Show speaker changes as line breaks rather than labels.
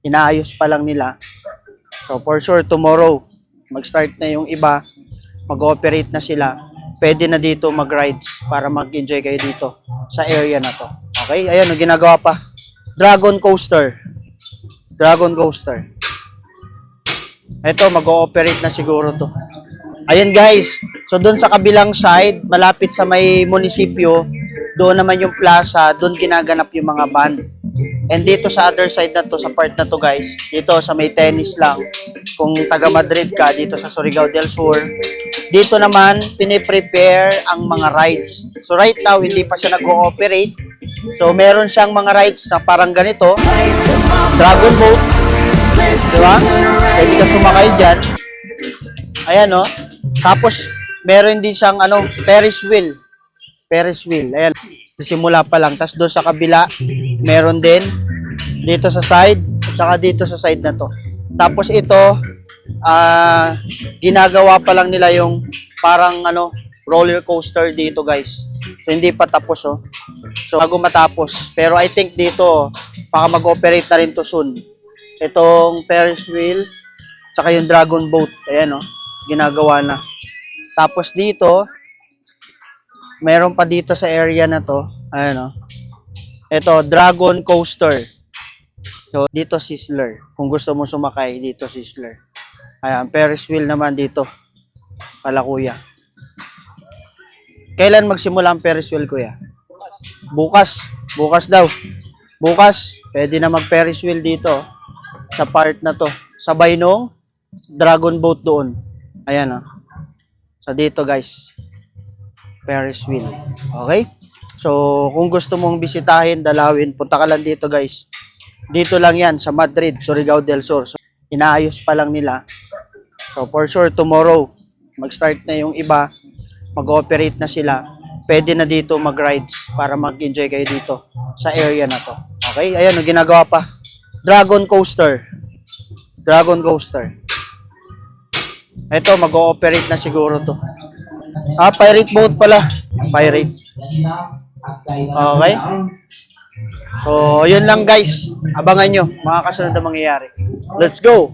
Inaayos pa lang nila. So for sure tomorrow mag-start na yung iba, mag-ooperate na sila. Pwede na dito mag-rides para mag-enjoy kayo dito sa area na to. Okay? Ayan, ginagawa pa. Dragon Coaster. Dragon Coaster. Ito, mag-ooperate na siguro to. Ayan guys, so doon sa kabilang side, malapit sa may munisipyo, doon naman yung plaza, doon ginaganap yung mga band. And dito sa other side na to, sa part na to guys, dito sa may tennis lang, kung taga Madrid ka, dito sa Surigao del Sur, dito naman, piniprepare ang mga rides. So right now, hindi pa siya nag-ooperate. So meron siyang mga rides na parang ganito, Dragon Boat, di ba? Pwede ka sumakay dyan. Ayan, no? Tapos, meron din siyang, ano, Ferris wheel. Ferris wheel. Ayan. Simula pa lang. Tapos doon sa kabila, meron din. Dito sa side, saka dito sa side na to. Tapos ito, ah, ginagawa pa lang nila yung parang, ano, roller coaster dito, guys. So, hindi pa tapos, oh. So, bago matapos. Pero I think dito, baka mag-operate na rin to soon. Itong Ferris wheel, tsaka yung dragon boat. Ayan, oh ginagawa na. Tapos dito, meron pa dito sa area na to, ayan o. Ito, Dragon Coaster. So, dito Sizzler. Kung gusto mo sumakay, dito Sizzler. Ayan, Ferris wheel naman dito. Pala kuya. Kailan magsimula ang Ferris wheel kuya? Bukas. Bukas daw. Bukas, pwede na mag Ferris wheel dito. Sa part na to. Sabay nung dragon boat doon. Ayan oh. So dito guys. Ferris wheel. Okay? So kung gusto mong bisitahin, dalawin, punta ka lang dito guys. Dito lang yan sa Madrid, Surigao del Sur. So, inaayos pa lang nila. So for sure tomorrow, mag-start na yung iba, mag-ooperate na sila. Pwede na dito mag-rides para mag-enjoy kayo dito sa area na to. Okay? Ayan, ginagawa pa. Dragon Coaster. Dragon Coaster. Ito, mag-ooperate na siguro to. Ah, pirate boat pala. Pirate. Okay? So, yun lang guys. Abangan nyo mga kasunod na mangyayari. Let's go!